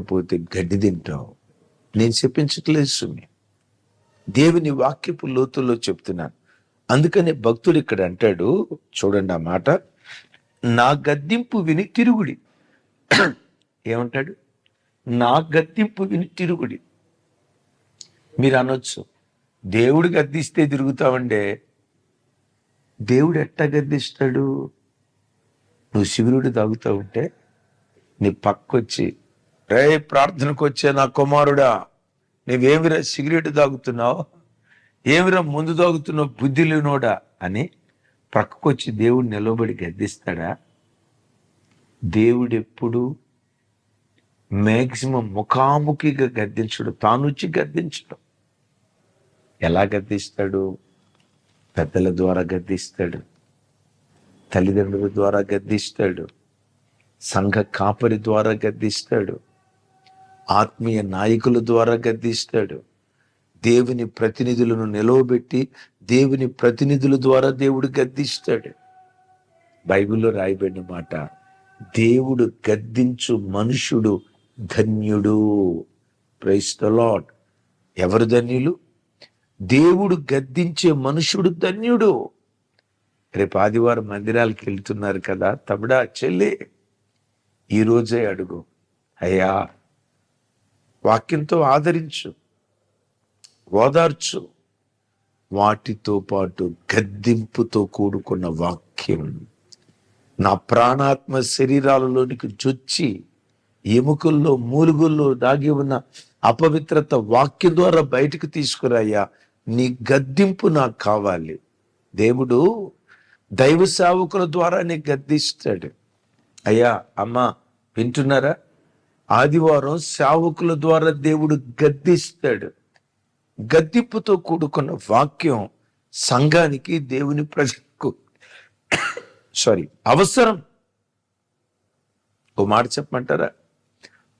పోతే గడ్డి తింటావు. నేను చెప్పించట్లేదు సుమి. దేవుని వాక్యపు లోతుల్లో చెప్తున్నాను. అందుకనే భక్తుడు ఇక్కడ అంటాడు చూడండి ఆ మాట నా గద్దింపు విని తిరుగుడి. ఏమంటాడు? నా గద్దింపు విని తిరుగుడి. మీరు అనొచ్చు. దేవుడు గద్దిస్తే తిరుగుతావండే దేవుడు ఎట్టా గద్దిస్తాడు? నువ్వు శిబిరుడు తాగుతూ ఉంటే నీ పక్కొచ్చి రే ప్రార్థనకు వచ్చే నా కుమారుడా నువ్వేమిరా సిగరెట్ తాగుతున్నావు? ఏమిరా ముందు తాగుతున్నావు బుద్ధి లేనోడా అని ప్రక్కకొచ్చి దేవుడు నిలబడి గద్దిస్తాడా? దేవుడు ఎప్పుడు మ్యాక్సిమం ముఖాముఖిగా గద్దించడు తాను వచ్చి గద్దించడు. ఎలా గద్దిస్తాడు? పెద్దల ద్వారా గద్దిస్తాడు తల్లిదండ్రుల ద్వారా గద్దిస్తాడు సంఘ కాపరి ద్వారా గద్దిస్తాడు ఆత్మీయ నాయకుల ద్వారా గద్దిస్తాడు. దేవుని ప్రతినిధులను నిలవబెట్టి దేవుని ప్రతినిధుల ద్వారా దేవుడు గద్దిస్తాడు. బైబిల్లో రాయబడిన మాట దేవుడు గద్దించు మనుషుడు ధన్యుడు. ప్రైస్ ద లాడ్ ఎవరు ధన్యులు? దేవుడు గద్దించే మనుషుడు ధన్యుడు. రేపు ఆదివారం మందిరాలకు వెళ్తున్నారు కదా తమిడా చెల్లి. ఈరోజే అడుగు. అయ్యా వాక్యంతో ఆదరించు ఓదార్చు. వాటితో పాటు గద్దింపుతో కూడుకున్న వాక్యం నా ప్రాణాత్మ శరీరాలలోనికి చొచ్చి ఎముకల్లో మూలుగుల్లో దాగి ఉన్న అపవిత్రత వాక్యం ద్వారా బయటకు తీసుకురాయ్యా. నీ గద్దింపు నాకు కావాలి. దేవుడు దైవ సేవకుల ద్వారా నీ గద్దిస్తాడు. అయ్యా అమ్మ వింటున్నారా? ఆదివారం సేవకుల ద్వారా దేవుడు గద్దిస్తాడు. గద్దింపుతో కూడుకున్న వాక్యం సంఘానికి దేవుని ప్రజలకు సారీ అవసరం. ఓ మాట చెప్పమంటారా?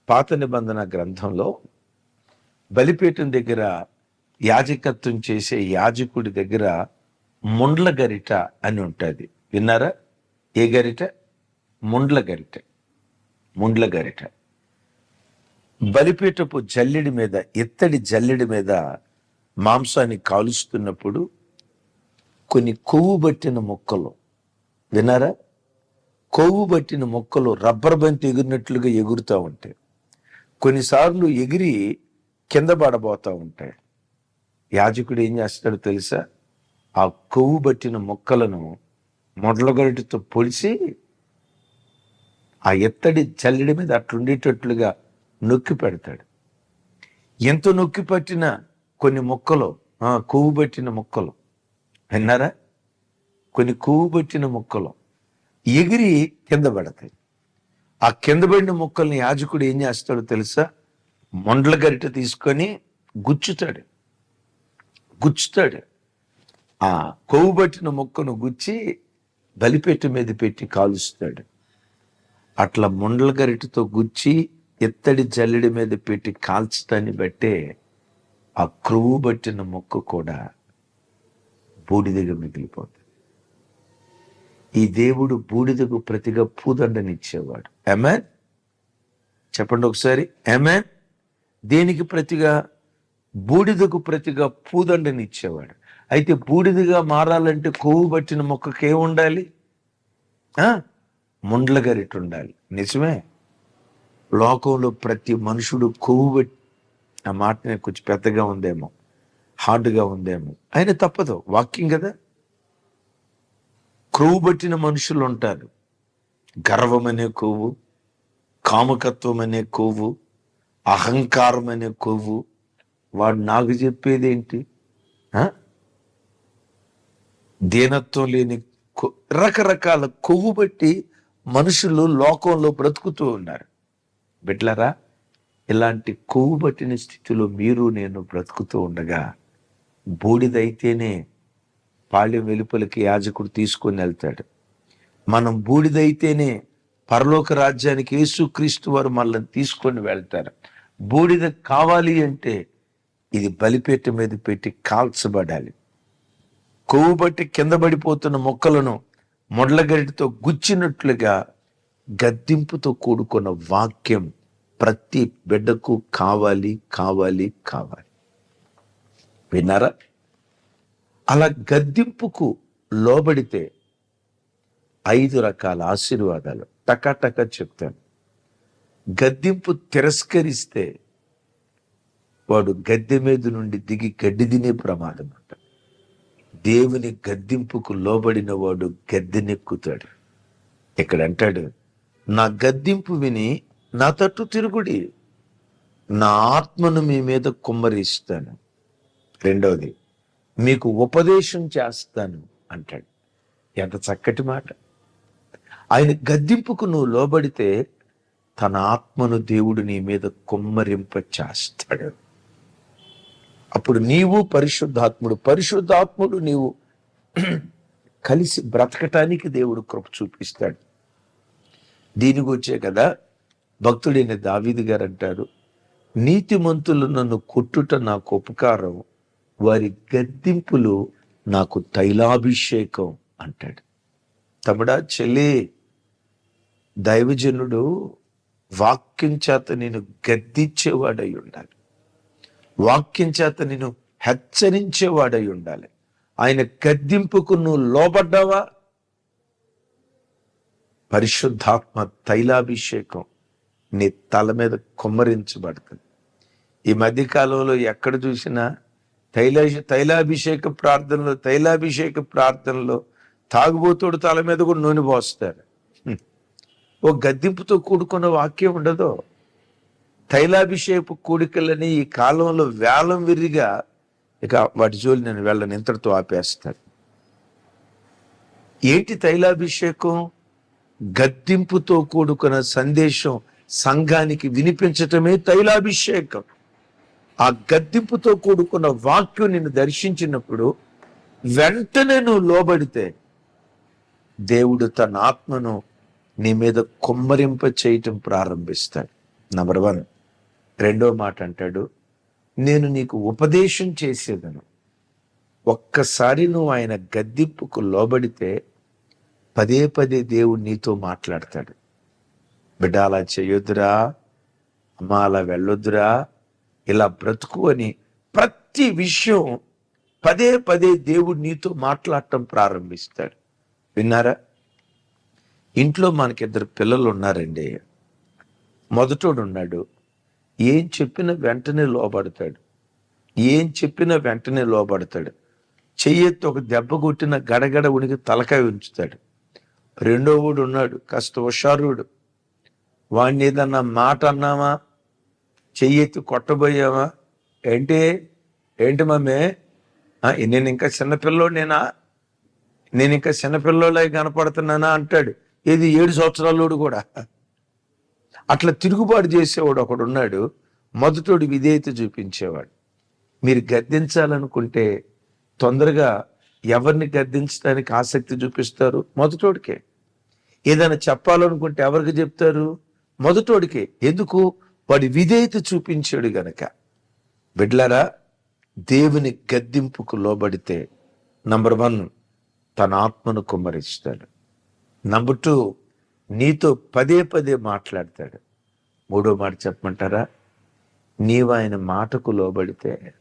పాత నిబంధన గ్రంథంలో బలిపీఠం దగ్గర యాజకత్వం చేసే యాజకుడి దగ్గర ముండ్ల గరిట అని ఉంటుంది. విన్నారా? ఏ గరిట? ముండ్ల గరిట. ముండ్ల గరిట. బలిపీఠపు జల్లెడి మీద ఇత్తడి జల్లెడి మీద మాంసాన్ని కాలుస్తున్నప్పుడు కొన్ని కొవ్వు బట్టిన మొక్కలు. విన్నారా? కొవ్వు బట్టిన మొక్కలు రబ్బర్ బంతి ఎగిరినట్లుగా ఎగురుతూ ఉంటాయి. కొన్నిసార్లు ఎగిరి కింద పడబోతూ ఉంటాయి. యాజకుడు ఏం చేస్తాడో తెలుసా? ఆ కొవ్వు బట్టిన మొక్కలను మొదలగొరటితో పొలిసి ఆ ఎత్తడి చల్లడి మీద అట్లుండేటట్లుగా నొక్కి పెడతాడు. ఎంత నొక్కి పట్టిన కొన్ని మొక్కలు కొవ్వు పట్టిన మొక్కలు. విన్నారా? కొన్ని కొవ్వు పట్టిన మొక్కలు ఎగిరి కింద పడతాయి. ఆ కింద పడిన మొక్కల్ని యాజకుడు ఏం చేస్తాడో తెలుసా? మొండల గరిట తీసుకొని గుచ్చుతాడు. గుచ్చుతాడు. ఆ కొవ్వు పట్టిన మొక్కను గుచ్చి బలిపెట్టు మీద పెట్టి కాలుస్తాడు. అట్లా మొండల గరిటతో గుచ్చి ఇత్తడి జల్లెడి మీద పెట్టి కాల్చడాన్ని బట్టే ఆ క్రువు బట్టిన మొక్క కూడా బూడిదగా మిగిలిపోతుంది. ఈ దేవుడు బూడిదకు ప్రతిగా పూదండనిచ్చేవాడు ఎమెన్ చెప్పండి ఒకసారి. ఎమెన్ దేనికి ప్రతిగా? బూడిదకు ప్రతిగా పూదండనిచ్చేవాడు అయితే బూడిదగా మారాలంటే కొవ్వు పట్టిన మొక్కకి ఉండాలి ముండ్ల గరిట ఉండాలి. నిజమే? లోకంలో ప్రతి మనుషుడు కొవ్వు పెట్టి ఆ మాట కొంచెం పెద్దగా ఉందేమో హార్డ్గా ఉందేమో. అయినా తప్పదు వాక్యం కదా? కొవ్వు పట్టిన మనుషులు ఉంటారు. గర్వం అనే కొవ్వు కామకత్వం అనే కొవ్వు అహంకారం అనే కొవ్వు. వాడు నాకు చెప్పేది ఏంటి? దీనత్వం లేని కొ- రకరకాల కొవ్వు బట్టి మనుషులు లోకంలో బ్రతుకుతూ ఉన్నారు. బిడ్లరా ఇలాంటి కొవ్వు పట్టిన స్థితిలో మీరు నేను బ్రతుకుతూ ఉండగా బూడిదైతేనే పాళ్యం వెలుపలికి యాజకుడు తీసుకొని వెళ్తాడు. మనం బూడిదైతేనే పరలోక రాజ్యానికి యేసుక్రీస్తు వారు మనల్ని తీసుకొని వెళ్తారు. బూడిద కావాలి అంటే ఇది బలిపేట మీద పెట్టి కాల్చబడాలి. కొవ్వు బట్టి కింద పడిపోతున్న మొక్కలను మొడ్లగరిటితో గుచ్చినట్లుగా గద్దింపుతో కూడుకున్న వాక్యం ప్రతి బిడ్డకు కావాలి కావాలి కావాలి. విన్నారా? అలా గద్దింపుకు లోబడితే ఐదు రకాల ఆశీర్వాదాలు. టకాటక చెప్తాను. గద్దింపు తిరస్కరిస్తే వాడు గద్దె మీద నుండి దిగి గడ్డి తినే ప్రమాదం అంట. దేవుని గద్దింపుకు లోబడిన వాడు గద్దెనెక్కుతాడు. ఇక్కడ అంటాడు నా గద్దింపు విని నా తట్టు తిరుగుడి. నా ఆత్మను మీ మీద కుమ్మరిస్తాను. రెండవది మీకు ఉపదేశం చేస్తాను అంటాడు. ఎంత చక్కటి మాట. ఆయన గద్దింపుకు నువ్వు లోబడితే తన ఆత్మను దేవుడు నీ మీద కుమ్మరింప చేస్తాడు. అప్పుడు నీవు పరిశుద్ధాత్ముడు పరిశుద్ధాత్ముడు నీవు కలిసి బ్రతకటానికి దేవుడు కృప చూపిస్తాడు. దీని గురించే కదా భక్తుడైన దావీదు గారు అంటారు నీతిమంతులు నన్ను కొట్టుట నాకు ఉపకారం వారి గద్దింపులు నాకు తైలాభిషేకం అంటాడు. తమడా చెల్లి దైవజనుడు వాక్యం చేత నేను గద్దించేవాడై ఉండాలి. వాక్యం చేత నేను హెచ్చరించేవాడై ఉండాలి. ఆయన గద్దింపుకు నువ్వు లోబడ్డావా? పరిశుద్ధాత్మ తైలాభిషేకం నీ తల మీద కుమ్మరించబడుతుంది. ఈ మధ్యకాలంలో ఎక్కడ చూసినా తైలా తైలాభిషేక ప్రార్థనలో తైలాభిషేక ప్రార్థనలో తాగుబోతుడు తల మీద కూడా నూనె పోస్తారు. ఓ గద్దింపుతో కూడుకున్న వాక్యం ఉండదు. తైలాభిషేక కూడికలని ఈ కాలంలో వేలం విరిగా ఇక వాటి జోలి నేను వెళ్ళను ఇంతటితో ఆపేస్తాను. ఏంటి తైలాభిషేకం? గద్దింపుతో కూడుకున్న సందేశం సంఘానికి వినిపించటమే తైలాభిషేకం. ఆ గద్దింపుతో కూడుకున్న వాక్యం నిన్ను దర్శించినప్పుడు వెంటనే నువ్వు లోబడితే దేవుడు తన ఆత్మను నీ మీద కుమ్మరింప చేయటం ప్రారంభిస్తాడు. నంబర్ వన్ రెండో మాట అంటాడు నేను నీకు ఉపదేశం చేసేదను. ఒక్కసారి నువ్వు ఆయన గద్దింపుకు లోబడితే పదే పదే దేవుడు నీతో మాట్లాడతాడు. బిడ్డ అలా చేయొద్దురా. అమ్మ అలా వెళ్ళొద్దురా. ఇలా బ్రతుకు అని ప్రతి విషయం పదే పదే దేవుడు నీతో మాట్లాడటం ప్రారంభిస్తాడు. విన్నారా? ఇంట్లో మనకిద్దరు పిల్లలు ఉన్నారండి. మొదటోడు ఉన్నాడు. ఏం చెప్పినా వెంటనే లోబడతాడు. ఏం చెప్పినా వెంటనే లోబడతాడు. చెయ్యెత్తి ఒక దెబ్బ కొట్టిన గడగడ ఉనికి తలకాయ ఉంచుతాడు. రెండో వాడు ఉన్నాడు కాస్త హుషారుడు. వాడిని ఏదన్నా మాట అన్నామా? చెయ్యెత్తి కొట్టబోయామా? ఏంటి? ఏంటి మమ్మీ? నేను ఇంకా చిన్నపిల్లోనేనా నేను ఇంకా చిన్నపిల్లోలే కనపడుతున్నానా అంటాడు. ఇది ఏడు సంవత్సరాలోడు కూడా. అట్లా తిరుగుబాటు చేసేవాడు ఒకడు ఉన్నాడు. మొదటోడు విధేయత చూపించేవాడు. మీరు గద్దించాలనుకుంటే తొందరగా ఎవరిని గద్దించడానికి ఆసక్తి చూపిస్తారు? మొదటోడికే ఏదైనా చెప్పాలనుకుంటే ఎవరికి చెప్తారు? మొదటోడికే. ఎందుకు? వాడి విధేయత చూపించాడు గనక. బిడ్లరా దేవుని గద్దింపుకు లోబడితే నంబర్ వన్ తన ఆత్మను కుమ్మరిస్తాడు. నంబర్ టూ నీతో పదే పదే మాట్లాడతాడు. మూడో మాట చెప్పమంటారా? నీవు ఆయన మాటకు లోబడితే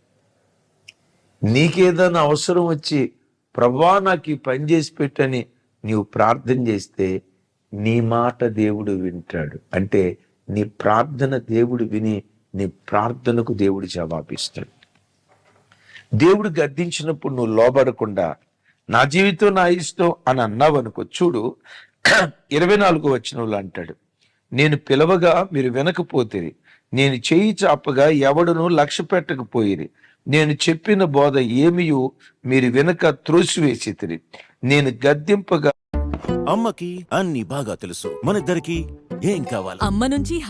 నీకేదైనా అవసరం వచ్చి ప్రభా నాకు ఈ పని చేసి పెట్టని నీవు ప్రార్థన చేస్తే నీ మాట దేవుడు వింటాడు. అంటే నీ ప్రార్థన దేవుడు విని నీ ప్రార్థనకు దేవుడు జవాబిస్తాడు. దేవుడు గద్దించినప్పుడు నువ్వు లోబడకుండా నా జీవితం నా ఇష్టం అని అన్నావు అనుకో చూడు ఇరవై నాలుగు వచ్చిన అంటాడు. నేను పిలవగా మీరు వినకపోతే నేను చేయి చాపగా ఎవడును లక్ష్య పెట్టకపోయిరి. నేను చెప్పిన బోధ ఏమియో మీరు వినక త్రోసివేసితిరి. నేను గద్దింపగా అమ్మకి అన్ని బాగా తెలుసు. మనిద్దరికి ఏం కావాలి? అమ్మ నుంచి.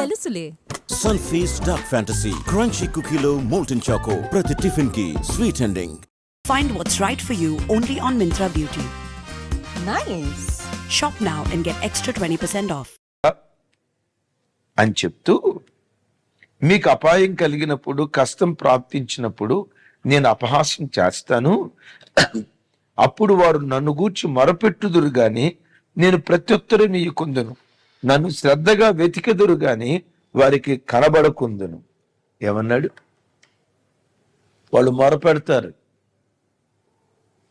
తెలుసులే. Sunfeast dark fantasy. క్రంచీ కుకీలో మోల్టన్ చాకో ప్రతి టిఫిన్కి sweet ending. Find what's right for you only on Mintra Beauty. Nice Shop now and get extra 20% off. అని చెప్తూ మీకు అపాయం కలిగినప్పుడు కష్టం ప్రాప్తించినప్పుడు నేను అపహాస్యం చేస్తాను. అప్పుడు వారు నన్ను గూర్చి మొరపెట్టుదురు గాని నేను ప్రత్యుత్తరం ఇయ్యకుందును నన్ను శ్రద్ధగా వెతికెదురు గాని వారికి కనబడకుందును. ఏమన్నాడు? వాళ్ళు మొరపెడతారు.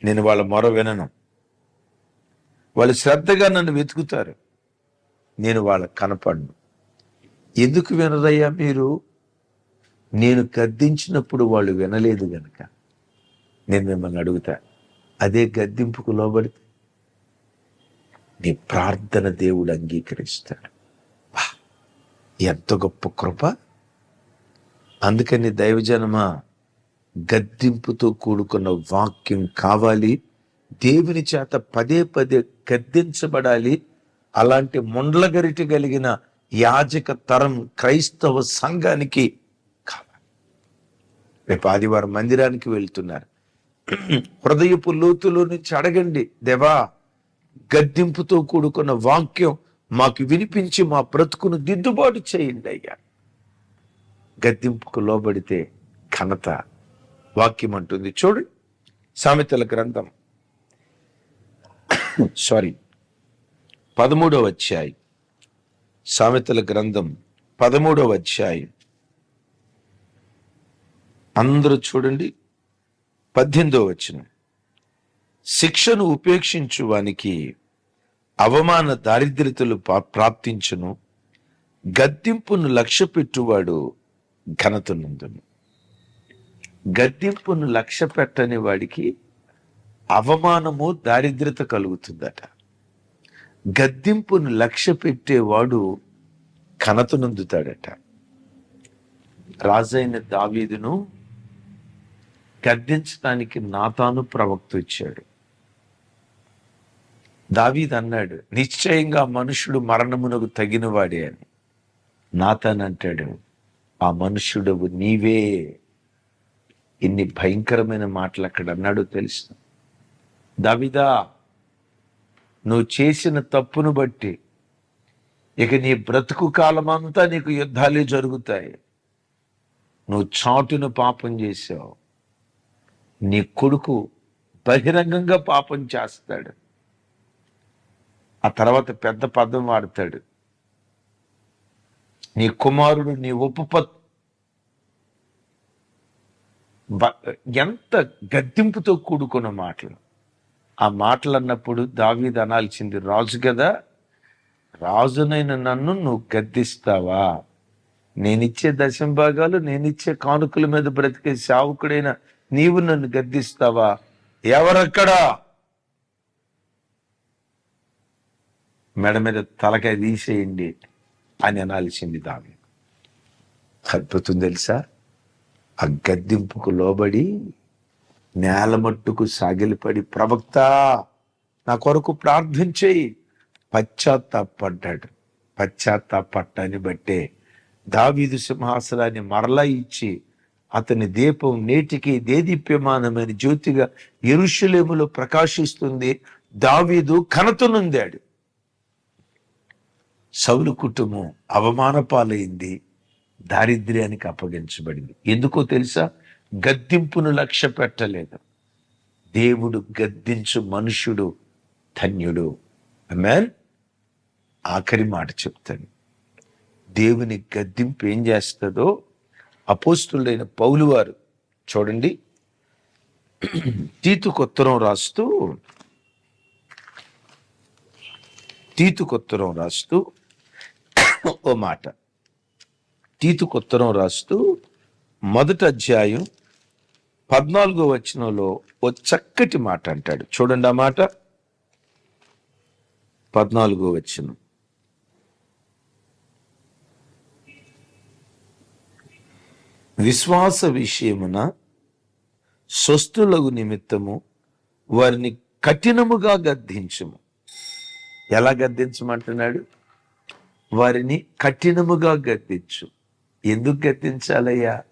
నేను వాళ్ళ మొర వినను. వాళ్ళు శ్రద్ధగా నన్ను వెతుకుతారు. నేను వాళ్ళకి కనపడను. ఎందుకు వినరయ్యా మీరు? నేను గద్దించినప్పుడు వాళ్ళు వినలేదు గనక నేను మిమ్మల్ని అడుగుతా అదే గద్దింపుకు లోబడితే? నీ ప్రార్థన దేవుడు అంగీకరిస్తాడు. ఎంత గొప్ప కృప! అందుకని దైవజనమా గద్దింపుతో కూడుకున్న వాక్యం కావాలి దేవుని చేత పదే పదే గద్దించబడాలి అలాంటి ముండ్లగరిటి కలిగిన యాజక తరం క్రైస్తవ సంఘానికి రేపు ఆదివారం మందిరానికి వెళ్తున్నారు. హృదయపు లోతులో నుంచి అడగండి దేవా గద్దింపుతో కూడుకున్న వాక్యం మాకు వినిపించి మా బ్రతుకును దిద్దుబాటు చేయండి అయ్యా. గద్దింపుకు లోబడితే ఘనత వాక్యం అంటుంది. చూడండి సామెతల గ్రంథం. సారీ పదమూడవ అధ్యాయం. సామెతల గ్రంథం పదమూడవ అధ్యాయం. అందరూ చూడండి. పద్దెనిమిదో వచ్చిన శిక్షను ఉపేక్షించు వానికి అవమాన దారిద్ర్యతలు పా- ప్రాప్తించును. గద్దింపును లక్ష్య పెట్టువాడు ఘనత నందును గద్దింపును లక్ష్య పెట్టని వాడికి అవమానము దారిద్రత కలుగుతుందట. గద్దింపును లక్ష్య పెట్టేవాడు ఘనతనందుతాడట రాజైన దావీదును గద్దించడానికి నాతాను ప్రవక్త వచ్చాడు దావీద్ అన్నాడు నిశ్చయంగా మనుషుడు మరణమునకు తగినవాడే అని. నాతాన్ అంటాడు ఆ మనుషుడు నీవే. ఇన్ని భయంకరమైన మాటలు అక్కడ అన్నాడో తెలుసు దావిదా నువ్వు చేసిన తప్పును బట్టి ఇక నీ బ్రతుకు కాలమంతా నీకు యుద్ధాలే జరుగుతాయి. నువ్వు చాటును పాపం చేసావు. నీ కొడుకు బహిరంగంగా పాపం చేస్తాడు. ఆ తర్వాత పెద్ద పదం వాడతాడు. నీ కుమారుడు నీ ఉపపత్ ఎంత గద్దింపుతో కూడుకున్న మాటలు. ఆ మాటలు అన్నప్పుడు దావీద్ అనాల్సింది రాజు కదా రాజునైన నన్ను నువ్వు గద్దిస్తావా? నేనిచ్చే దశంభాగాలు నేనిచ్చే కానుకల మీద బ్రతికే సావుకుడైన నీవు నన్ను గద్దిస్తావా? ఎవరక్కడా? మెడ మీద తలకాయ తీసేయండి అని అనాల్సింది దావి అద్భుతం తెలుసా? ఆ గద్దింపుకు లోబడి నేల మట్టుకు సాగిలిపడి ప్రవక్త నా కొరకు ప్రార్థించేయి పశ్చాత్తాపడ్డాడు. పశ్చాత్తాపట్టాన్ని బట్టే దావీదు సింహాసనాన్ని మరలా ఇచ్చి అతని దీపం నేటికి దేదీప్యమానమైన జ్యోతిగా ఎరుషులేములో ప్రకాశిస్తుంది. దావీదు ఘనతనుందాడు సౌలు కుటుంబం అవమాన పాలైంది దారిద్ర్యానికి అప్పగించబడింది. ఎందుకో తెలుసా? గద్దింపును లక్ష్య పెట్టలేదు. దేవుడు గద్దించు మనుషుడు ధన్యుడు. మ్యాన్ ఆఖరి మాట చెప్తాను. దేవుని గద్దింపు ఏం చేస్తుందో అపోస్తుడైన పౌలు వారు చూడండి. తీతుకొత్తరం రాస్తూ తీతుకొత్తరం రాస్తూ ఓ మాట. తీతుకొత్తరం రాస్తూ మొదటి అధ్యాయం పద్నాలుగో వచనంలో ఓ చక్కటి మాట అంటాడు. చూడండి ఆ మాట. పద్నాలుగో వచనం. విశ్వాస విషయమున స్వస్థులకు నిమిత్తము వారిని కఠినముగా గద్దించము. ఎలా గద్దించమంటున్నాడు? వారిని కఠినముగా గద్దించు. ఎందుకు గద్దించాలయ్యా?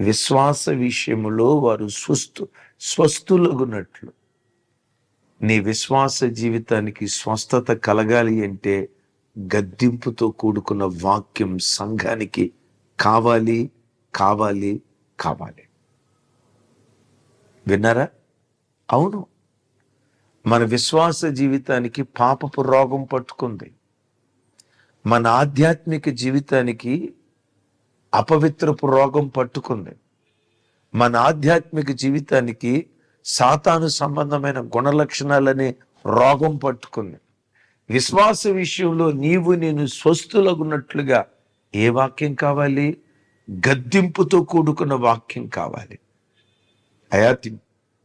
విశ్వాస విషయములో వారు స్వస్థు స్వస్థులగునట్లు. నీ విశ్వాస జీవితానికి స్వస్థత కలగాలి అంటే గద్దింపుతో కూడుకున్న వాక్యం సంఘానికి కావాలి. కావాలి కావాలి. విన్నారా? అవును. మన విశ్వాస జీవితానికి పాపపు రోగం పట్టుకుంది. మన ఆధ్యాత్మిక జీవితానికి అపవిత్రపు రోగం పట్టుకుంది. మన ఆధ్యాత్మిక జీవితానికి సాతాను సంబంధమైన గుణలక్షణాలనే రోగం పట్టుకుంది. విశ్వాస విషయంలో నీవు నేను స్వస్థులగున్నట్లుగా ఏ వాక్యం కావాలి? గద్దింపుతో కూడుకున్న వాక్యం కావాలి. అయా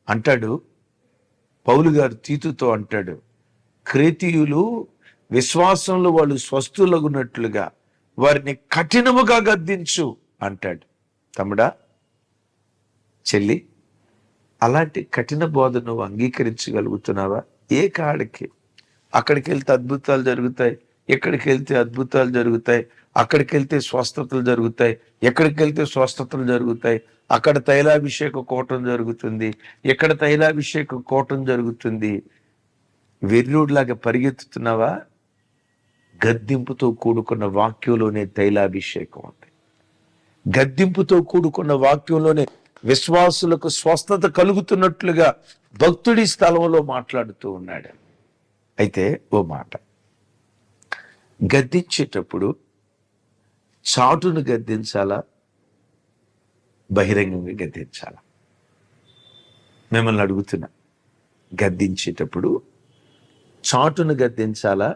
అంటాడు పౌలు గారు తీతుతో అంటాడు క్రేతీయులు విశ్వాసంలో వాళ్ళు స్వస్థులగున్నట్లుగా వారిని కఠినముగా గద్దించు అంటాడు. తమ్ముడా చెల్లి అలాంటి కఠిన బోధ నువ్వు అంగీకరించగలుగుతున్నావా? ఏ కాడికి? అక్కడికి వెళ్తే అద్భుతాలు జరుగుతాయి ఎక్కడికి వెళ్తే అద్భుతాలు జరుగుతాయి అక్కడికి వెళ్తే స్వస్థతలు జరుగుతాయి ఎక్కడికి వెళ్తే స్వస్థతలు జరుగుతాయి అక్కడ తైలాభిషేక కోటం జరుగుతుంది ఎక్కడ తైలాభిషేక కోటం జరుగుతుంది. వెర్రుడిలాగా పరిగెత్తుతున్నావా? గద్దింపుతో కూడుకున్న వాక్యంలోనే తైలాభిషేకం ఉంది. గద్దింపుతో కూడుకున్న వాక్యంలోనే విశ్వాసులకు స్వస్థత కలుగుతున్నట్లుగా భక్తుడి స్థలంలో మాట్లాడుతూ ఉన్నాడు. అయితే ఓ మాట. గద్దించేటప్పుడు చాటును గద్దించాలా? బహిరంగంగా గద్దించాలా? మిమ్మల్ని అడుగుతున్నా. గద్దించేటప్పుడు చాటును గద్దించాలా?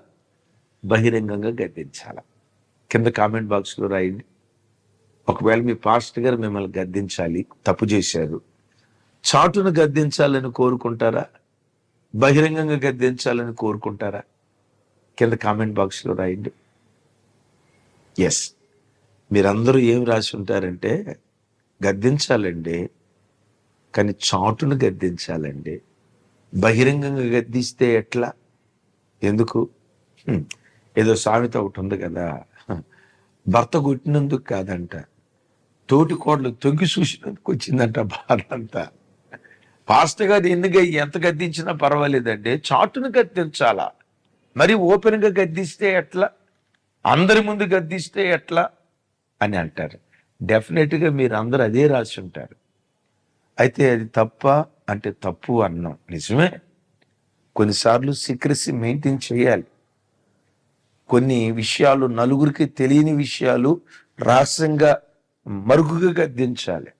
బహిరంగంగా గద్దించాలా? కింద కామెంట్ బాక్స్లో రాయండి. ఒకవేళ మీ పాస్ట్ గారు మిమ్మల్ని గద్దించాలి తప్పు చేశారు. చాటును గద్దించాలని కోరుకుంటారా? బహిరంగంగా గద్దించాలని కోరుకుంటారా? కింద కామెంట్ బాక్స్లో రాయండి. ఎస్ మీరందరూ ఏం రాసి ఉంటారంటే గద్దించాలండి కానీ చాటును గద్దించాలండి. బహిరంగంగా గద్దిస్తే ఎట్లా? ఎందుకు? ఏదో సామెత ఒకటి ఉంది కదా. భర్త కొట్టినందుకు కాదంట. తోటి కోడలు తొంగి చూసినందుకు వచ్చిందంట బాధ అంతా పాస్టర్ గారు ఎన్నిగా ఎంత గద్దించినా పర్వాలేదండి. చాటును గద్దించాలా? మరి ఓపెన్గా గద్దిస్తే ఎట్లా? అందరి ముందు గద్దిస్తే ఎట్లా? అని అంటారు. డెఫినెట్గా మీరు అందరూ అదే రాసి ఉంటారు. అయితే అది తప్ప అంటే తప్పు అన్నాం. నిజమే. కొన్నిసార్లు సీక్రసీ మెయింటైన్ చేయాలి. కొన్ని విషయాలు నలుగురికి తెలియని విషయాలు రహస్యంగా మరుగుగా గద్దించాలి.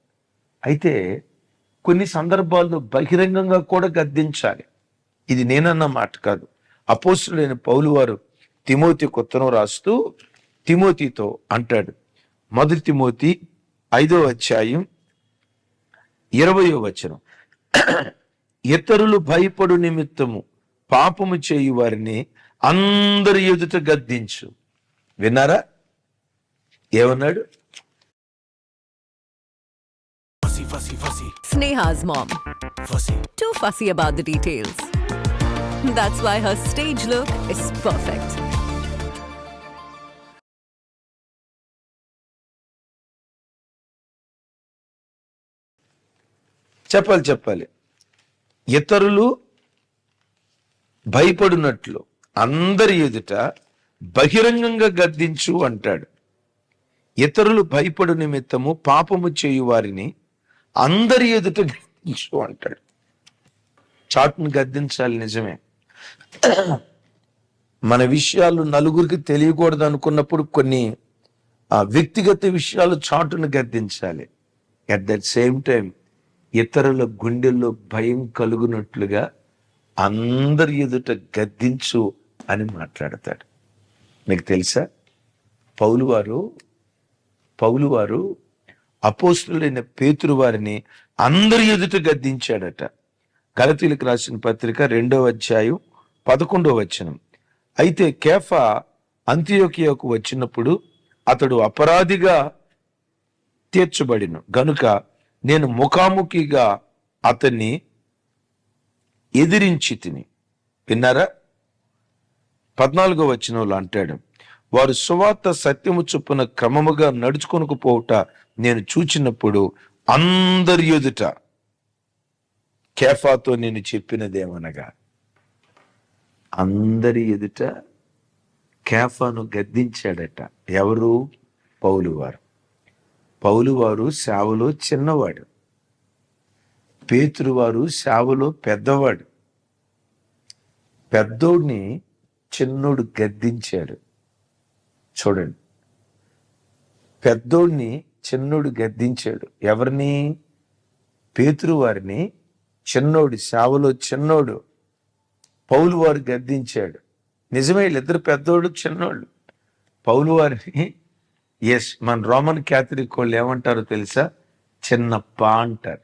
అయితే కొన్ని సందర్భాల్లో బహిరంగంగా కూడా గద్దించాలి. ఇది నేనన్న మాట కాదు. అపోసులైన పౌలు వారు తిమోతి కొత్తను రాస్తూ తిమోతితో అంటాడు. మొదటి మోతి ఐదో అధ్యాయం ఇరవయో వచనం. ఇతరులు భయపడు నిమిత్తము పాపము చేయు వారిని అందరి ఎదుట గద్దించు. విన్నారా? ఏమన్నాడు? స్నేహాస్ ma'am. Too fussy about the details చెప్పాలి చెప్పాలి. ఇతరులు భయపడినట్లు అందరి ఎదుట బహిరంగంగా గద్దించు అంటాడు. ఇతరులు భయపడు నిమిత్తము పాపము చేయు వారిని అందరి ఎదుట గద్దించు అంటాడు. చాటును గద్దించాలి నిజమే. మన విషయాలు నలుగురికి తెలియకూడదు అనుకున్నప్పుడు కొన్ని ఆ వ్యక్తిగత విషయాలు చాటును గద్దించాలి. అట్ దట్ సేమ్ టైం ఇతరుల గుండెల్లో భయం కలుగునట్లుగా అందరి ఎదుట గద్దించు అని మాట్లాడతాడు. మీకు తెలుసా? పౌలు వారు పౌలు వారు అపోస్తులైన పేతురు వారిని అందరి ఎదుట గద్దించాడట. గలతీలకు రాసిన పత్రిక రెండవ అధ్యాయం పదకొండవ వచనం. అయితే కేఫా అంత్యోకియాకు వచ్చినప్పుడు అతడు అపరాధిగా తీర్చబడిను. గనుక నేను ముఖాముఖిగా అతన్ని ఎదిరించి తిని. విన్నారా? పద్నాలుగో వచనంలో అంటాడు వారు సువార్త సత్యము చొప్పున క్రమముగా నడుచుకొనకపోవుట నేను చూచినప్పుడు అందరి ఎదుట కేఫాతో నేను చెప్పినదేమనగా అందరి ఎదుట కేఫాను గద్దించాడట ఎవరు? పౌలు వారు. పౌలువారు సేవలో చిన్నవాడు. పేతురువారు సేవలో పెద్దవాడు. పెద్దోడిని చిన్నోడు గద్దించాడు. చూడండి. పెద్దోడిని చిన్నోడు గద్దించాడు. ఎవరిని? పేతురు వారిని చిన్నోడు సేవలో చిన్నోడు పౌలు వారు గద్దించాడు. నిజమే వీళ్ళిద్దరు పెద్దోడు చిన్నోళ్ళు. పౌలు వారిని ఎస్ మన రోమన్ క్యాథలిక్ వాళ్ళు ఏమంటారో తెలుసా? చిన్నప్ప అంటారు.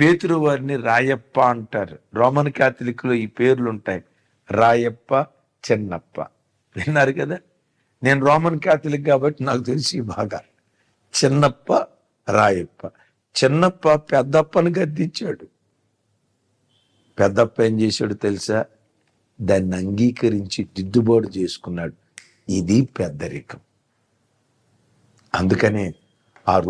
పేతురు వారిని రాయప్ప అంటారు. రోమన్ క్యాథలిక్లో ఈ పేర్లు ఉంటాయి. రాయప్ప చిన్నప్ప. విన్నారు కదా? నేను రోమన్ క్యాథలిక్ కాబట్టి నాకు తెలిసి బాగా చిన్నప్ప రాయప్ప. చిన్నప్ప పెద్దప్పని గద్దించాడు. పెద్దప్ప ఏం చేశాడు తెలుసా? దాన్ని అంగీకరించి దిద్దుబాటు చేసుకున్నాడు. ఇది పెద్దరికం అందుకనే